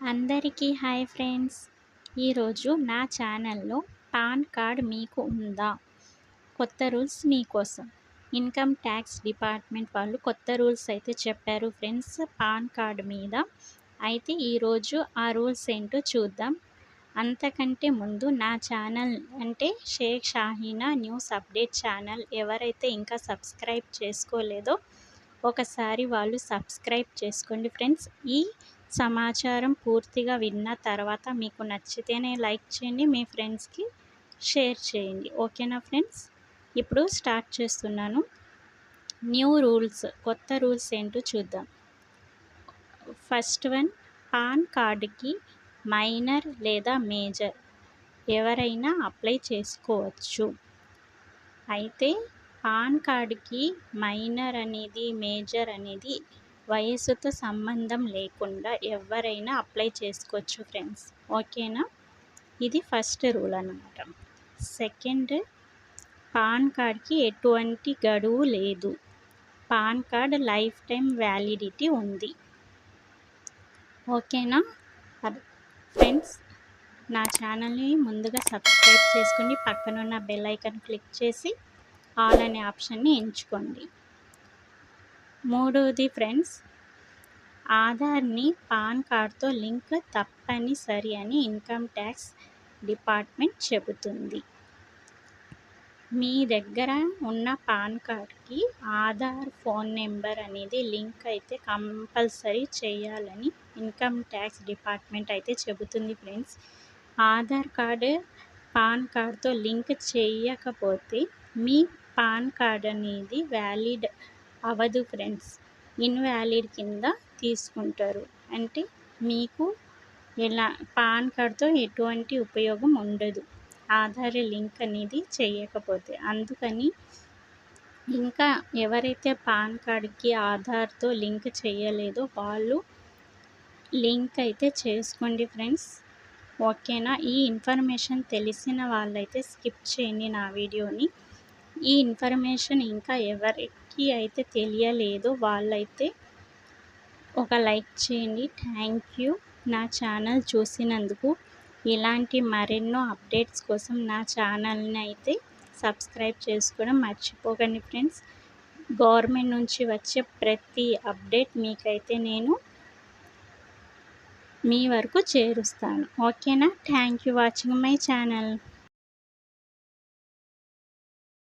అందరికీ hi friends. ఈరోజు నా ఛానల్లో పాన్ కార్డ్ మీకు ఉందా? కొత్త రూల్స్ మీకోసం ఇన్కమ్ ట్యాక్స్ డిపార్ట్మెంట్ వాళ్ళు కొత్త రూల్స్ అయితే చెప్పారు ఫ్రెండ్స్ పాన్ కార్డ్ మీద. అయితే ఈరోజు ఆ రూల్స్ ఏంటో చూద్దాం. అంతకంటే ముందు నా ఛానల్ అంటే Shaik Shahina news update channel ఎవరైతే ఇంకా సబ్స్క్రైబ్ చేసుకోలేదో ఒకసారి వాళ్ళు సబ్స్క్రైబ్ చేసుకోండి ఫ్రెండ్స్. ఈ సమాచారం పూర్తిగా విన్న తర్వాత మీకు నచ్చితేనే లైక్ చేయండి మీ ఫ్రెండ్స్కి షేర్ చేయండి. ఓకేనా ఫ్రెండ్స్? ఇప్పుడు స్టార్ట్ చేస్తున్నాను. న్యూ రూల్స్ కొత్త రూల్స్ ఏంటో చూద్దాం. ఫస్ట్ వన్ పాన్ కార్డుకి మైనర్ లేదా మేజర్ ఎవరైనా అప్లై చేసుకోవచ్చు. అయితే పాన్ కార్డుకి మైనర్ అనేది మేజర్ అనేది వయసుతో సంబంధం లేకుండా ఎవరైనా అప్లై చేసుకోవచ్చు ఫ్రెండ్స్. ఓకేనా? ఇది ఫస్ట్ రూల్ అనమాట సెకండ్ పాన్ కార్డ్కి ఎటువంటి గడువు లేదు. PAN card life time validity ఉంది. ఓకేనా? ఫ్రెండ్స్ నా ఛానల్ని ముందుగా సబ్స్క్రైబ్ చేసుకుని పక్కనున్న బెల్ ఐకాన్ క్లిక్ చేసి ఆల్ అనే ఆప్షన్ని ఎంచుకోండి. మూడవది ఫ్రెండ్స్ ఆధార్ని పాన్ కార్డ్తో లింక్ తప్పనిసరి అని ఇన్కమ్ ట్యాక్స్ డిపార్ట్మెంట్ చెబుతుంది. మీ దగ్గర ఉన్న పాన్ కార్డ్కి ఆధార్ ఫోన్ నెంబర్ అనేది లింక్ అయితే కంపల్సరీ చేయాలని ఇన్కమ్ ట్యాక్స్ డిపార్ట్మెంట్ అయితే చెబుతుంది ఫ్రెండ్స్. ఆధార్ కార్డు పాన్ కార్డ్తో లింక్ చేయకపోతే మీ పాన్ కార్డ్ అనేది వ్యాలిడ్ అవ్వదు ఫ్రెండ్స్. ఇన్వాలిడ్ కింద తీసుకుంటారు. అంటే మీకు ఎలా పాన్ కార్డ్తో ఎటువంటి ఉపయోగం ఉండదు. ఆధార్ లింక్ అనేది చేయకపోతే. అందుకని ఇంకా ఎవరైతే పాన్ కార్డ్కి ఆధార్తో లింక్ చేయలేదో వాళ్ళు లింక్ అయితే చేసుకోండి ఫ్రెండ్స్. ఓకేనా? ఈ ఇన్ఫర్మేషన్ తెలిసిన వాళ్ళైతే స్కిప్ చేయండి నా వీడియోని. ఈ ఇన్ఫర్మేషన్ ఇంకా ఎవరి ఎవరికి అయితే తెలియలేదో. వాళ్ళైతే ఒక లైక్ చేయండి. Thank you. నా ఛానల్ చూసినందుకు ఇలాంటి మరెన్నో అప్డేట్స్ కోసం నా ఛానల్ని అయితే సబ్స్క్రైబ్ చేసుకోవడం మర్చిపోకండి ఫ్రెండ్స్. గవర్నమెంట్ నుంచి వచ్చే ప్రతి అప్డేట్ మీకైతే నేను మీ వరకు చేరుస్తాను. ఓకేనా? Thank you watching my channel.